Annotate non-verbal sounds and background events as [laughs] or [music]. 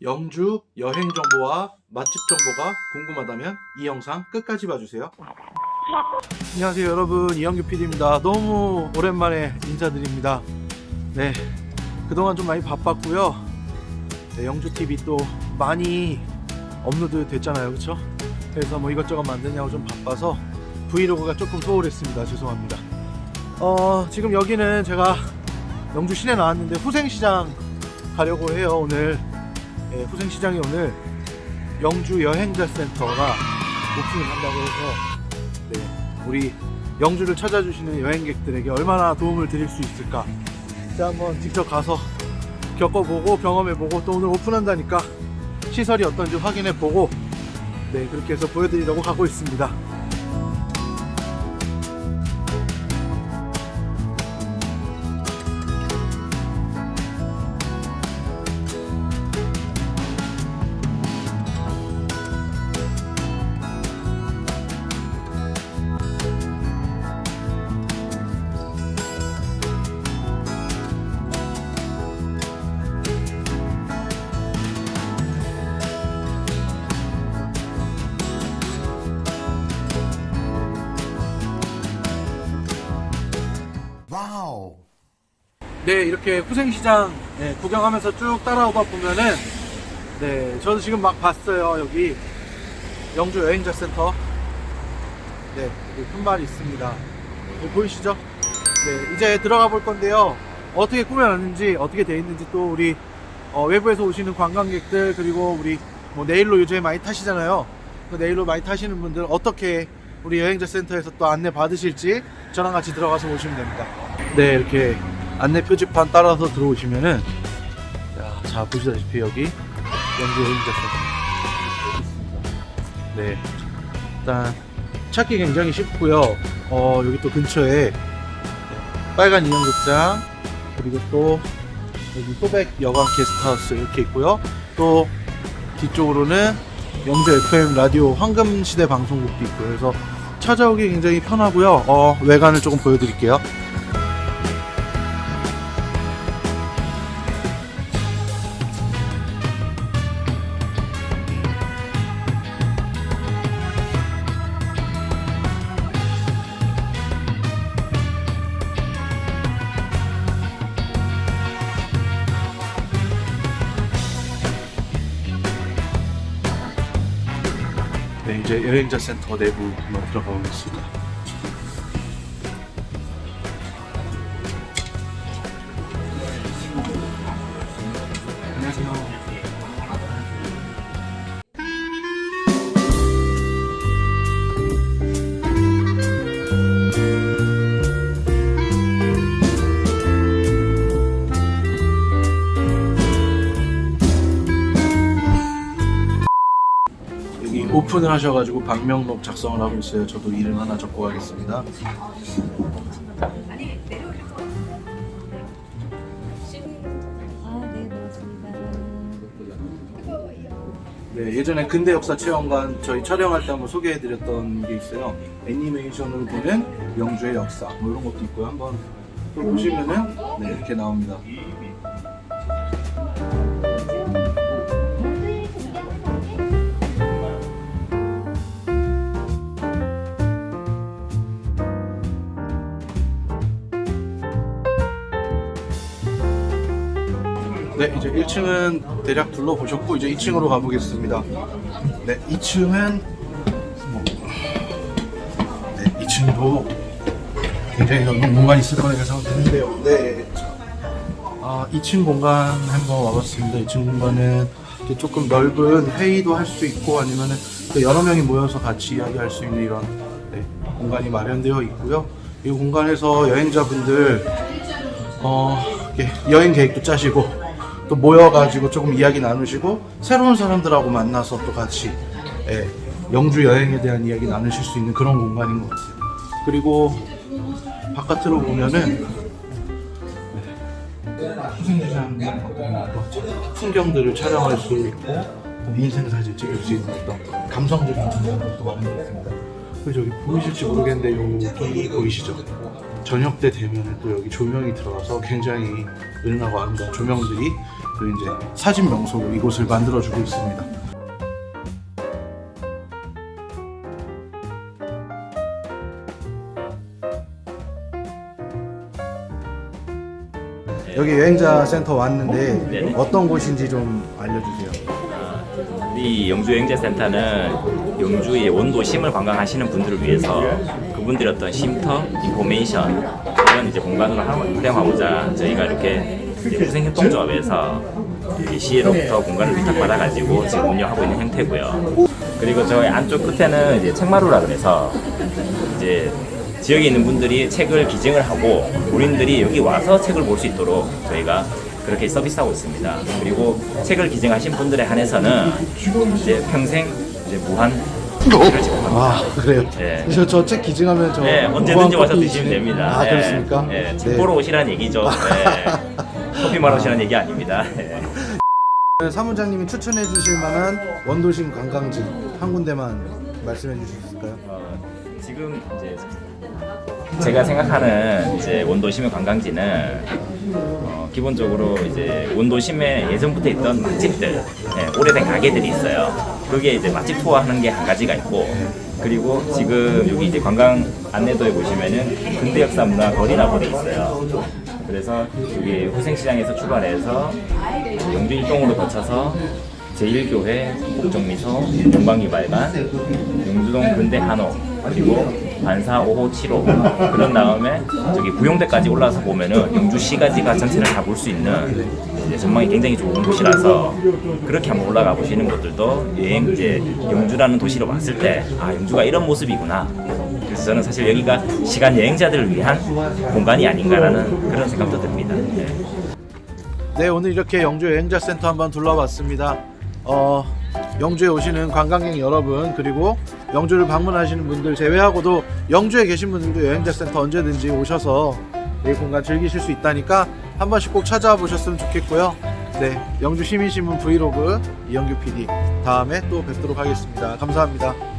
영주 여행 정보와 맛집 정보가 궁금하다면 이 영상 끝까지 봐주세요. 안녕하세요 여러분 이영규 PD입니다. 너무 오랜만에 인사드립니다. 네 그동안 좀 많이 바빴고요. 네, 영주 TV 또 많이 업로드 됐잖아요, 그렇죠? 그래서 뭐 이것저것 만드냐고 좀 바빠서 브이로그가 조금 소홀했습니다. 죄송합니다. 어 지금 여기는 제가 영주 시내 나왔는데 후생시장 가려고 해요 오늘. 예, 후생시장이 오늘 영주 여행자 센터가 오픈을 한다고 해서 네, 우리 영주를 찾아주시는 여행객들에게 얼마나 도움을 드릴 수 있을까. 자 한번 직접 가서 겪어보고 경험해보고 또 오늘 오픈한다니까 시설이 어떤지 확인해보고 네 그렇게 해서 보여드리려고 하고 있습니다 네, 이렇게 후생시장 네, 구경하면서 쭉 따라오다 보면은 네, 저도 지금 막 봤어요. 여기 영주 여행자 센터. 네, 여기 큰 말이 있습니다. 여기 보이시죠? 네, 이제 들어가 볼 건데요. 어떻게 꾸며놨는지, 어떻게 돼 있는지 또 우리 어, 외부에서 오시는 관광객들 그리고 우리 뭐 내일로 요즘에 많이 타시잖아요. 그 내일로 많이 타시는 분들 어떻게 우리 여행자 센터에서 또 안내 받으실지 저랑 같이 들어가서 보시면 됩니다. 네, 이렇게 안내 표지판 따라서 들어오시면은 자, 자 보시다시피 여기 영주 여행자 센터. 네, 일단 찾기 굉장히 쉽고요. 어, 여기 또 근처에 빨간 인형 극장 그리고 또 여기 소백 여관 게스트하우스 이렇게 있고요. 또 뒤쪽으로는 영주 FM 라디오 황금시대 방송국도 있고요. 그래서 찾아오기 굉장히 편하고요. 어, 외관을 조금 보여드릴게요. 이제 여행자 센터 내부 한번 들어가 보겠습니다. 오픈을 하셔가지고 방명록 작성을 하고 있어요. 저도 이름 하나 적고 가겠습니다. 아, 네, 예전에 근대 역사 체험관 저희 촬영할 때 한번 소개해드렸던 게 있어요. 애니메이션으로 보는 영주의 역사 뭐 이런 것도 있고요. 한번 또 보시면은 네, 이렇게 나옵니다. 네, 이제 1층은 대략 둘러보셨고 이제 2층으로 가보겠습니다. 네, 2층은 네, 2층도 굉장히 넓은 공간이 있을 거라고 생각되는데요. 네. 아, 2층 공간 한번 와봤습니다. 2층 공간은 조금 넓은 회의도 할 수 있고 아니면은 또 여러 명이 모여서 같이 이야기할 수 있는 이런 네, 공간이 마련되어 있고요. 이 공간에서 여행자분들 어, 여행 계획도 짜시고 또 모여가지고 조금 이야기 나누시고 새로운 사람들하고 만나서 또 같이 예, 영주 여행에 대한 이야기 나누실 수 있는 그런 공간인 것 같아요. 그리고 바깥으로 보면은 네, 풍경들을 촬영할 수 있고 또 인생 사진 찍을 수 있는 어떤 감성적인 공간도 마련되어 있습니다. 그리고 저기 보이실지 모르겠는데 여기 보이시죠? 저녁 때 되면 또 여기 조명이 들어가서 굉장히 은은하고 아름다운 조명들이 그 이제 사진 명소로 이곳을 만들어주고 있습니다. 여기 여행자 센터 왔는데. 어떤 곳인지 좀 알려주세요. 우리 영주 여행자센터는 영주의 원도심을 관광하시는 분들을 위해서 그분들의 어떤 쉼터, 인포메이션 이런 이제 공간으로 하- 활용하고자 저희가 이렇게 후생협동조합에서 이 시에로부터 공간을 위탁받아가지고 지금 운영하고 있는 형태고요. 그리고 저희 안쪽 끝에는 이제 책마루라 그래서 이제 지역에 있는 분들이 책을 기증을 하고 본인들이 여기 와서 책을 볼 수 있도록 저희가 그렇게 서비스하고 있습니다. 그리고 책을 기증하신 분들에 한해서는 이제 평생 이제 무한 책을 지급합니다. 아 그래요? 네. 저책 기증하면 저 네, 언제든지 무한 와서 커피 드시면 주시네? 됩니다. 아 네. 그렇습니까? 네, 책 보러 오시라는 얘기죠. 네. [laughs] 커피 마러 오시라는 얘기 아닙니다. 네. 네, 사무장님이 추천해 주실 만한 원도심 관광지 한 군데만 말씀해 주실 수 있을까요? 어, 지금 이제 제가 생각하는 이제 원도심의 관광지는 어, 기본적으로 이제 원도심에 예전부터 있던 맛집들, 예, 오래된 가게들이 있어요. 그게 이제 맛집 투어 하는 게 한 가지가 있고, 그리고 지금 여기 이제 관광 안내도에 보시면은 근대 역사 문화 거리라고 돼 있어요. 그래서 여기 후생시장에서 출발해서 영주 일동으로 거쳐서 제1교회, 국정미소, 용방기발관, 영주동 근대 한옥, 그리고 반사 5호 7호 그런 다음에 저기 부용대까지 올라서 보면은 영주시가지가 전체를 다 볼 수 있는 전망이 굉장히 좋은 곳이라서 그렇게 한번 올라가 보시는 것들도 여행 이제 영주라는 도시로 왔을 때 아 영주가 이런 모습이구나 그래서 저는 사실 여기가 시간 여행자들을 위한 공간이 아닌가라는 그런 생각도 듭니다. 네. 네 오늘 이렇게 영주 여행자 센터 한번 둘러봤습니다. 어, 영주에 오시는 관광객 여러분 그리고 영주를 방문하시는 분들 제외하고도 영주에 계신 분들도 여행자 센터 언제든지 오셔서 이 공간 즐기실 수 있다니까 한 번씩 꼭 찾아와 보셨으면 좋겠고요. 네 영주 시민신문 브이로그 이영규 PD 다음에 또 뵙도록 하겠습니다. 감사합니다.